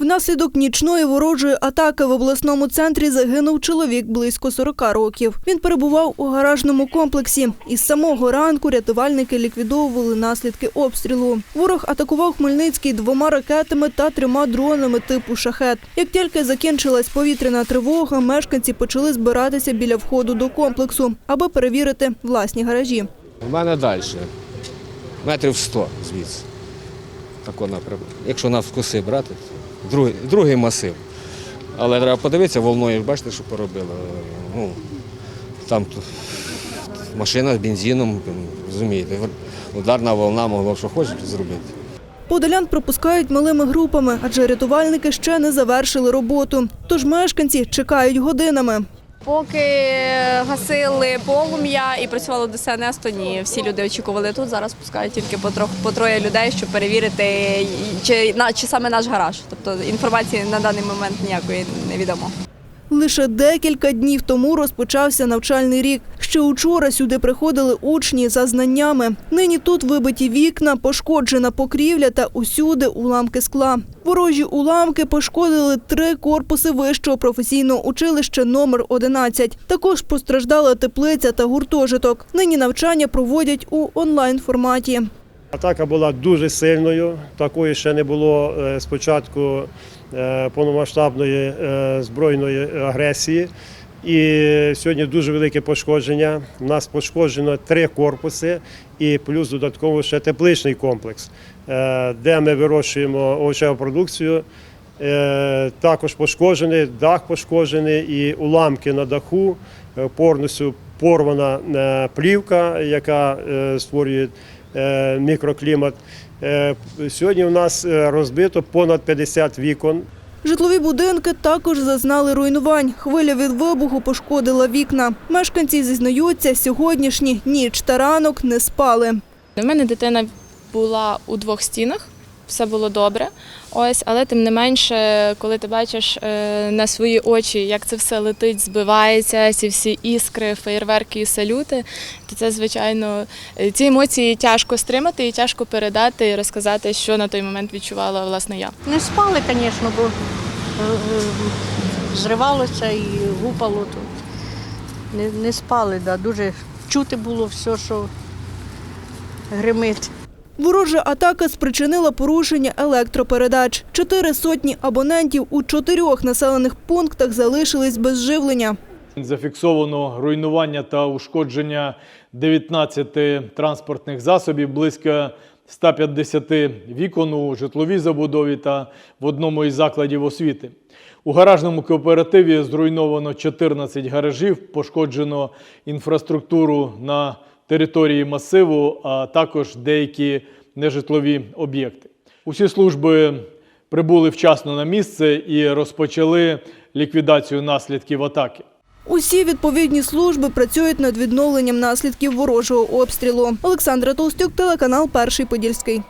Внаслідок нічної ворожої атаки в обласному центрі загинув чоловік близько 40 років. Він перебував у гаражному комплексі. Із самого ранку рятувальники ліквідовували наслідки обстрілу. Ворог атакував Хмельницький двома ракетами та трьома дронами типу шахет. Як тільки закінчилась повітряна тривога, мешканці почали збиратися біля входу до комплексу, аби перевірити власні гаражі. У мене далі. Метрів 100 звідси. Тако напрямку. Якщо навскоси брати, другий, другий масив. Але треба подивитися волною, бачите, що поробили. Ну, там машина з бензином, розумієте, ударна волна могла що хочеш зробити. Подолян пропускають малими групами, адже рятувальники ще не завершили роботу. Тож мешканці чекають годинами. Поки гасили полум'я і працювало ДСНС, то ні, всі люди очікували тут. Зараз пускають тільки по трьох по троє людей, щоб перевірити, чи на чи саме наш гараж. Тобто інформації на даний момент ніякої не відомо. Лише декілька днів тому розпочався навчальний рік. Ще учора сюди приходили учні за знаннями. Нині тут вибиті вікна, пошкоджена покрівля та усюди уламки скла. Ворожі уламки пошкодили три корпуси вищого професійного училища номер 11. Також постраждала теплиця та гуртожиток. Нині навчання проводять у онлайн форматі. Атака була дуже сильною. Такої ще не було е, з початку е, повномасштабної е, збройної агресії. І сьогодні дуже велике пошкодження. У нас пошкоджено три корпуси і плюс додатково ще тепличний комплекс, е, де ми вирощуємо овочеву продукцію. Е, Також пошкоджений, дах пошкоджений і уламки на даху, е, повністю порвана плівка, яка створює мікроклімат. Сьогодні у нас розбито понад 50 вікон. Житлові будинки також зазнали руйнувань. Хвиля від вибуху пошкодила вікна. Мешканці зізнаються, сьогоднішні ніч та ранок не спали. У мене дитина була у двох стінах, все було добре. Ось, але тим не менше, коли ти бачиш е, на свої очі, як це все летить, збивається, ці всі іскри, феєрверки і салюти, то це звичайно е, ці емоції тяжко стримати і тяжко передати і розказати, що на той момент відчувала власне я. Не спали, звісно, бо е, зривалося і гупало тут. Не, не спали, да. дуже чути було все, що гримить. Ворожа атака спричинила порушення електропередач. Чотири сотні абонентів у чотирьох населених пунктах залишились без живлення. Зафіксовано руйнування та ушкодження 19 транспортних засобів, близько 150 вікон у житловій забудові та в одному із закладів освіти. У гаражному кооперативі зруйновано 14 гаражів, пошкоджено інфраструктуру на території масиву, а також деякі нежитлові об'єкти. Усі служби прибули вчасно на місце і розпочали ліквідацію наслідків атаки. Усі відповідні служби працюють над відновленням наслідків ворожого обстрілу. Олександра Толстюк, телеканал Перший Подільський.